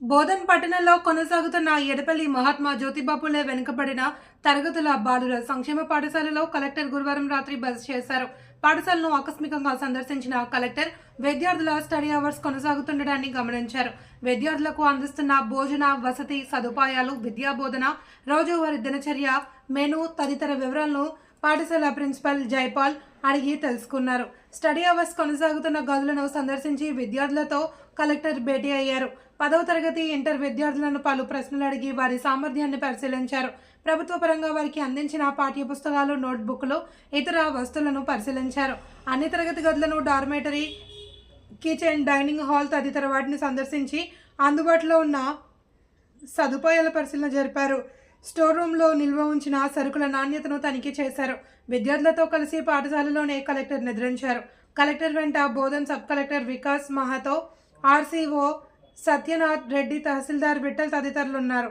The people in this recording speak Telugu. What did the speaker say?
బోధన్ పట్టణంలో కొనసాగుతున్న ఎడపల్లి మహాత్మా జ్యోతిబాపులే వెనుకబడిన తరగతుల బాలుర సంక్షేమ పాఠశాలలో కలెక్టర్ గురువారం రాత్రి బస్ చేశారు. పాఠశాలను ఆకస్మికంగా సందర్శించిన కలెక్టర్ విద్యార్థుల స్టడీ అవర్స్ కొనసాగుతుండడాన్ని గమనించారు. విద్యార్థులకు అందిస్తున్న భోజన వసతి సదుపాయాలు విద్యా బోధన రోజువారీ దినచర్య మెను తదితర వివరాలను పాఠశాల ప్రిన్సిపల్ జైపాల్ అడిగి తెలుసుకున్నారు. స్టడీ అవర్స్ కొనసాగుతున్న గదులను సందర్శించి విద్యార్థులతో కలెక్టర్ భేటీ అయ్యారు. పదవ తరగతి ఇంటర్ విద్యార్థులను పలు ప్రశ్నలు అడిగి వారి సామర్థ్యాన్ని పరిశీలించారు. ప్రభుత్వ పరంగా వారికి అందించిన పాఠ్య పుస్తకాలు నోట్బుక్లు ఇతర వస్తువులను పరిశీలించారు. అన్ని తరగతి గదులను డార్మేటరీ కిచెన్ డైనింగ్ హాల్ తదితర వాటిని సందర్శించి అందుబాటులో ఉన్న సదుపాయాల పరిశీలన జరిపారు. స్టోర్ రూమ్లో నిల్వ ఉంచిన సరుకుల నాణ్యతను తనిఖీ చేశారు. విద్యార్థులతో కలిసి పాఠశాలలోనే కలెక్టర్ నిద్రించారు. కలెక్టర్ వెంట Bodhan sub collector Vikas Mahato RCO Satyanath Reddy tahsildar Vittal తదితరులు ఉన్నారు